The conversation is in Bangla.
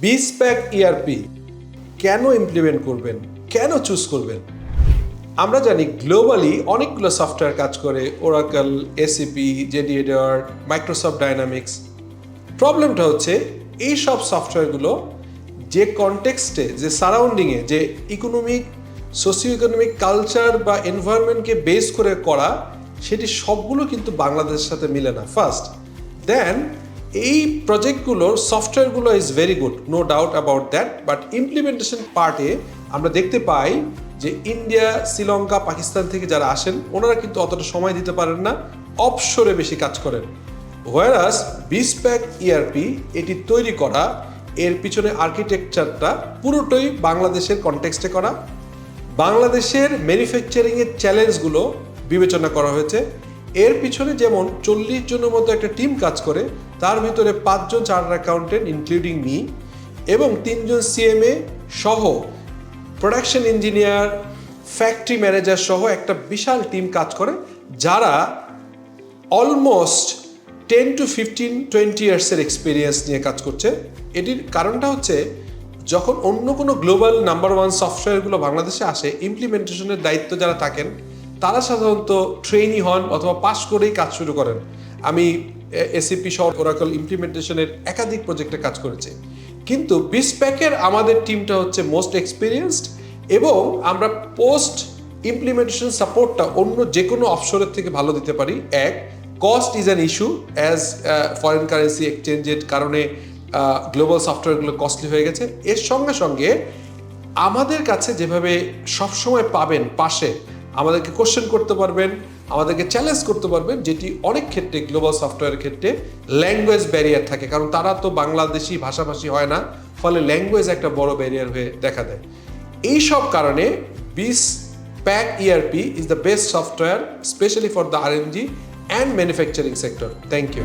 বিস প্যাক ইআরপি কেন ইমপ্লিমেন্ট করবেন? কেন চুজ করবেন? আমরা জানি গ্লোবালি অনেকগুলো সফটওয়্যার কাজ করে ওরাকল এসিপি জেডিএডার মাইক্রোসফট ডাইনামিক্স প্রবলেমটা হচ্ছে, এই সব সফটওয়্যারগুলো যে কনটেক্সটে যে সারাউন্ডিংয়ে যে ইকোনমিক সোসিও ইকোনমিক কালচার বা এনভায়রনমেন্টকে বেস করে করা, সেটি সবগুলো কিন্তু বাংলাদেশের সাথে মিলে না। ফার্স্ট দেন এই প্রজেক্টগুলোর সফটওয়্যারগুলো is very good no doubt about that but implementation পার্টে আমরা দেখতে পাই যে ইন্ডিয়া শ্রীলঙ্কা পাকিস্তান থেকে যারা আসেন, ওনারা কিন্তু অতটা সময় দিতে পারেন না অপসরে বেশি কাজ করেন। হোয়ারাস বিসপ্যাক ইআরপি এটি তৈরি করা, এর পিছনে আর্কিটেকচারটা পুরোটাই বাংলাদেশের কনটেক্সটে করা। বাংলাদেশের ম্যানুফ্যাকচারিংয়ের চ্যালেঞ্জগুলো বিবেচনা করা হয়েছে। এর পিছনে যেমন চল্লিশ জনের মতো একটা টিম কাজ করে তার ভিতরে পাঁচজন চার্টার অ্যাকাউন্টেন্ট ইনক্লুডিং মি এবং তিনজন সিএমএ সহ প্রোডাকশন ইঞ্জিনিয়ার ফ্যাক্টরি ম্যানেজার সহ একটা বিশাল টিম কাজ করে, যারা almost ten to fifteen twenty ইয়ার্সের experience নিয়ে কাজ করছে। এটির কারণটা হচ্ছে, যখন অন্য কোনো গ্লোবাল নাম্বার ওয়ান সফটওয়্যারগুলো বাংলাদেশে আসে ইমপ্লিমেন্টেশনের দায়িত্ব যারা থাকেন, তারা সাধারণত ট্রেনি হন অথবা পাশ করেই কাজ শুরু করেন। আমি এসিপি সহ ওরাকল ইমপ্লিমেন্টেশনের একাধিক প্রজেক্টে কাজ করেছে। কিন্তু বিসপ্যাকের আমাদের টিমটা হচ্ছে মোস্ট এক্সপিরিয়েন্সড এবং আমরা পোস্ট ইমপ্লিমেন্টেশন সাপোর্টটা অন্য যে কোনো অপশনের থেকে ভালো দিতে পারি। এক cost is an issue as foreign currency এক্সচেঞ্জের কারণে গ্লোবাল সফটওয়্যারগুলো কস্টলি হয়ে গেছে। এর সঙ্গে সঙ্গে আমাদের কাছে যেভাবে সবসময় পাবেন পাশে, আমাদেরকে কোশ্চেন করতে পারবেন আমাদেরকে চ্যালেঞ্জ করতে পারবেন, যেটি অনেক ক্ষেত্রে গ্লোবাল সফটওয়্যারের ক্ষেত্রে ল্যাঙ্গুয়েজ ব্যারিয়ার থাকে। কারণ তারা তো বাংলাদেশি ভাষাভাষী হয় না, ফলে ল্যাঙ্গুয়েজ একটা বড় ব্যারিয়ার হয়ে দেখা দেয়। এই সব কারণে Bizpac ERP is the best software specially for the RMG and manufacturing sector thank you